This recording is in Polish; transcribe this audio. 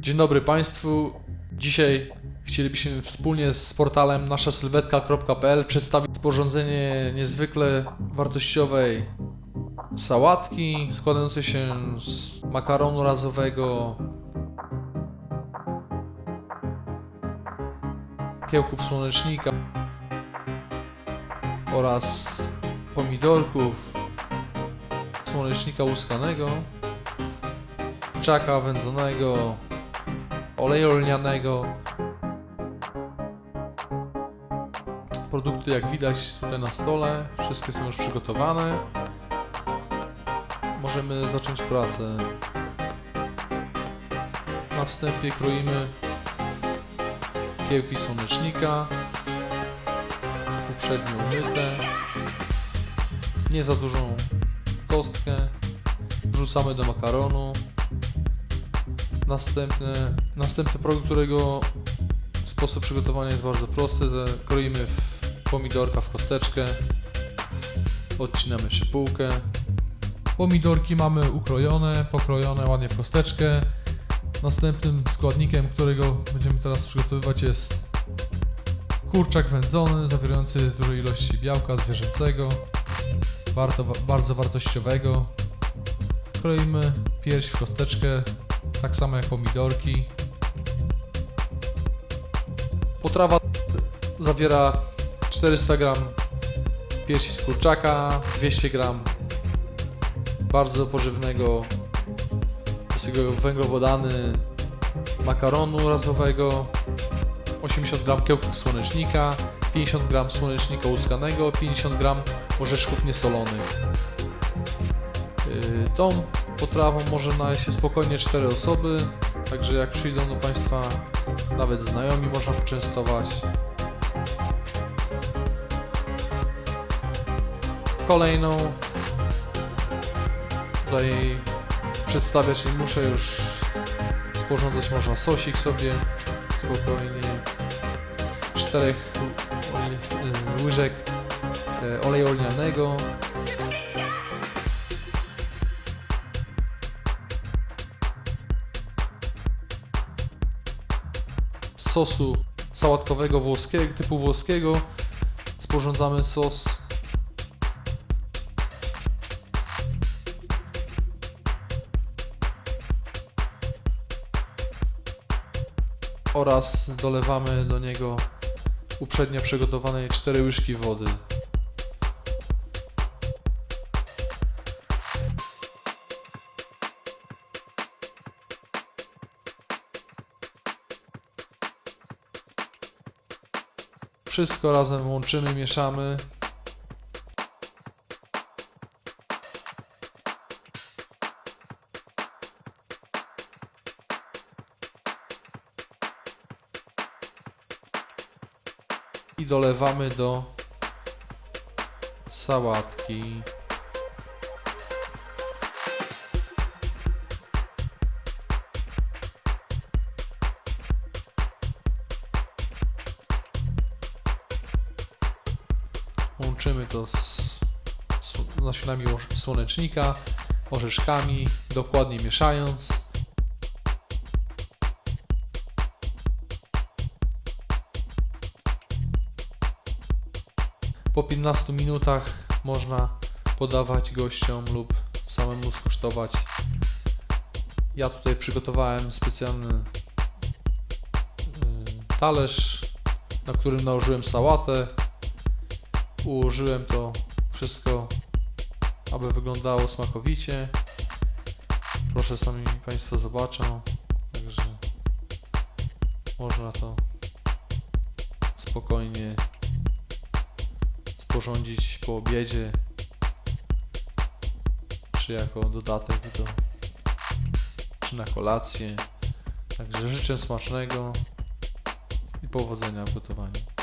Dzień dobry Państwu. Dzisiaj chcielibyśmy wspólnie z portalem naszasylwetka.pl przedstawić sporządzenie niezwykle wartościowej sałatki składającej się z makaronu razowego, kiełków słonecznika oraz pomidorków, słonecznika łuskanego, czaka wędzonego, oleju lnianego. Produkty jak widać tutaj na stole, wszystkie są już przygotowane. Możemy zacząć pracę. Na wstępie kroimy kiełki słonecznika, uprzednio umyte, nie za dużą kostkę, wrzucamy do makaronu. Następny, następny produkt, którego sposób przygotowania jest bardzo prosty. Kroimy pomidorka w kosteczkę, odcinamy szypułkę. Pomidorki mamy ukrojone, pokrojone ładnie w kosteczkę. Następnym składnikiem, którego będziemy teraz przygotowywać jest kurczak wędzony, zawierający duże ilości białka zwierzęcego, bardzo, bardzo wartościowego. Kroimy pierś w kosteczkę, tak samo jak pomidorki. Potrawa zawiera 400 g piersi z kurczaka, 200 g bardzo pożywnego, węglowodany makaronu razowego, 80 g kiełków słonecznika, 50 g słonecznika łuskanego, 50 g orzeszków niesolonych. Yy, Tą potrawą może najeść się spokojnie 4 osoby, także jak przyjdą do Państwa nawet znajomi można poczęstować. Kolejną tutaj przedstawiać nie muszę już sporządzać można sosik sobie spokojnie z czterech łyżek y, oleju lnianego sosu sałatkowego włoskiego, typu włoskiego sporządzamy sos oraz dolewamy do niego uprzednio przygotowanej 4 łyżki wody. Wszystko razem łączymy, mieszamy. I dolewamy do sałatki. Łączymy to z, nasionami słonecznika, orzeszkami, dokładnie mieszając. Po 15 minutach można podawać gościom lub samemu skosztować. Ja tutaj przygotowałem specjalny y, talerz, na którym nałożyłem sałatę. Ułożyłem to wszystko, aby wyglądało smakowicie. Proszę sami Państwo zobaczą. Także można to spokojnie sporządzić po obiedzie, czy jako dodatek do, czy na kolację. Także życzę smacznego i powodzenia w gotowaniu.